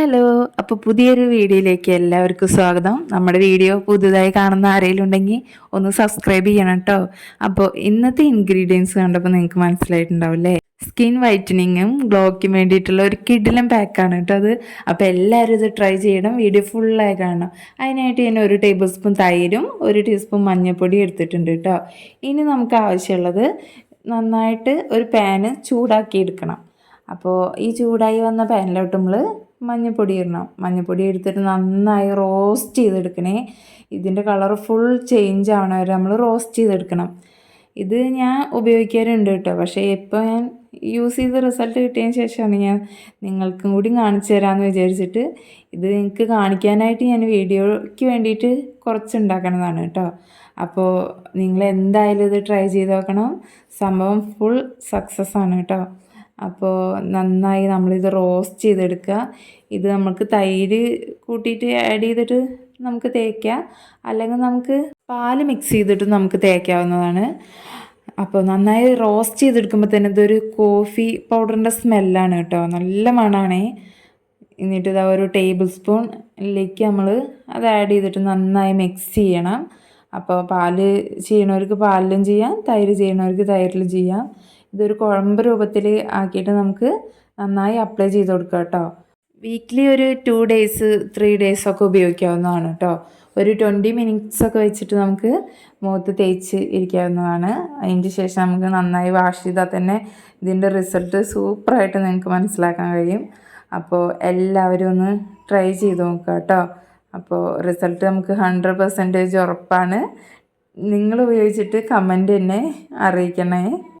Hello അപ്പോൾ പുതിയൊരു വീഡിയോയിലേക്ക് എല്ലാവർക്കും സ്വാഗതം. നമ്മുടെ വീഡിയോ പുതുതായി കാണുന്ന ആരെങ്കിലും ഉണ്ടെങ്കിൽ ഒന്ന് സബ്സ്ക്രൈബ് ചെയ്യണം കേട്ടോ അപ്പോൾ ഇന്നത്തെ ഇൻഗ്രീഡിയൻസ് കണ്ടപ്പോൾ നിങ്ങൾക്ക് മനസ്സിലായിട്ടുണ്ടാവില്ലേ? സ്കിൻ വൈറ്റനിങ്ങും ഗ്ലോയ്ക്കും വേണ്ടിയിട്ടുള്ള ഒരു കിഡിലും പാക്കാണ് കേട്ടോ അത്. അപ്പോൾ എല്ലാവരും ഇത് ട്രൈ ചെയ്യണം. വീഡിയോ ഫുള്ളായി കാണണം. അതിനായിട്ട് ഞാൻ ഒരു ടേബിൾ സ്പൂൺ തൈരും ഒരു ടീസ്പൂൺ മഞ്ഞൾപ്പൊടി എടുത്തിട്ടുണ്ട് കേട്ടോ ഇനി നമുക്ക് ആവശ്യമുള്ളത് നന്നായിട്ട് ഒരു പാന് ചൂടാക്കി എടുക്കണം അപ്പോൾ ഈ ചൂടായി വന്ന പാനിലോട്ട് നമ്മൾ മഞ്ഞൾപ്പൊടി ഇടണം. മഞ്ഞൾപ്പൊടി എടുത്തിട്ട് നന്നായി റോസ്റ്റ് ചെയ്തെടുക്കണേ. ഇതിന്റെ കളർ ഫുൾ ചേഞ്ച് ആവണ വരെ നമ്മൾ റോസ്റ്റ് ചെയ്തെടുക്കണം. ഇത് ഞാൻ ഉപയോഗിക്കാറുണ്ട് കേട്ടോ. പക്ഷേ ഇപ്പോൾ ഞാൻ യൂസ് ചെയ്ത് റിസൾട്ട് കിട്ടിയതിന് ശേഷമാണ് ഞാൻ നിങ്ങൾക്കും കൂടി കാണിച്ചു തരാമെന്ന് വിചാരിച്ചിട്ട് ഇത് നിങ്ങൾക്ക് കാണിക്കാനായിട്ട് ഞാൻ വീഡിയോയ്ക്ക് വേണ്ടിയിട്ട് കുറച്ച് ഉണ്ടാക്കണതാണ് കേട്ടോ. അപ്പോൾ നിങ്ങൾ എന്തായാലും ഇത് ട്രൈ ചെയ്ത് നോക്കണം. സംഭവം ഫുൾ സക്സസ് ആണ് കേട്ടോ. അപ്പോൾ നന്നായി നമ്മളിത് റോസ്റ്റ് ചെയ്തെടുക്കുക. ഇത് നമുക്ക് തൈര് കൂട്ടിയിട്ട് ആഡ് ചെയ്തിട്ട് നമുക്ക് തേക്കാം. അല്ലെങ്കിൽ നമുക്ക് പാൽ മിക്സ് ചെയ്തിട്ട് നമുക്ക് തേക്കാവുന്നതാണ്. അപ്പോൾ നന്നായി റോസ്റ്റ് ചെയ്തെടുക്കുമ്പോൾ തന്നെ ഇതൊരു കോഫി പൗഡറിന്റെ സ്മെല്ലാണ് കേട്ടോ. നല്ല മണമാണേ എന്നിട്ട് ഇതാ ഒരു ടേബിൾ സ്പൂണിലേക്ക് നമ്മൾ അത് ആഡ് ചെയ്തിട്ട് നന്നായി മിക്സ് ചെയ്യണം. അപ്പോൾ പാൽ ചെയ്യണവർക്ക് പാലിലും ചെയ്യാം തൈര് ചെയ്യണവർക്ക് തൈരിലും ചെയ്യാം. ഇതൊരു കുഴമ്പ് രൂപത്തിൽ ആക്കിയിട്ട് നമുക്ക് നന്നായി അപ്ലൈ ചെയ്ത് കൊടുക്കുക കേട്ടോ. വീക്ക്ലി ഒരു ടു ഡേയ്സ് ത്രീ ഡേയ്സ് ഒക്കെ ഉപയോഗിക്കാവുന്നതാണ് കേട്ടോ. ഒരു ട്വന്റി മിനിറ്റ്സ് ഒക്കെ വെച്ചിട്ട് നമുക്ക് മുഖത്ത് തേച്ച് ഇരിക്കാവുന്നതാണ്. അതിന്റെ ശേഷം നമുക്ക് നന്നായി വാഷ് ചെയ്താൽ തന്നെ ഇതിന്റെ റിസൾട്ട് സൂപ്പറായിട്ട് നിങ്ങൾക്ക് മനസ്സിലാക്കാൻ കഴിയും. അപ്പോൾ എല്ലാവരും ഒന്ന് ട്രൈ ചെയ്ത് നോക്കുക കേട്ടോ. അപ്പോൾ റിസൾട്ട് നമുക്ക് ഹൺഡ്രഡ് പെർസെന്റേജ് ഉറപ്പാണ്. നിങ്ങൾ ഉപയോഗിച്ചിട്ട് കമന്റ് എന്നെ അറിയിക്കണേ.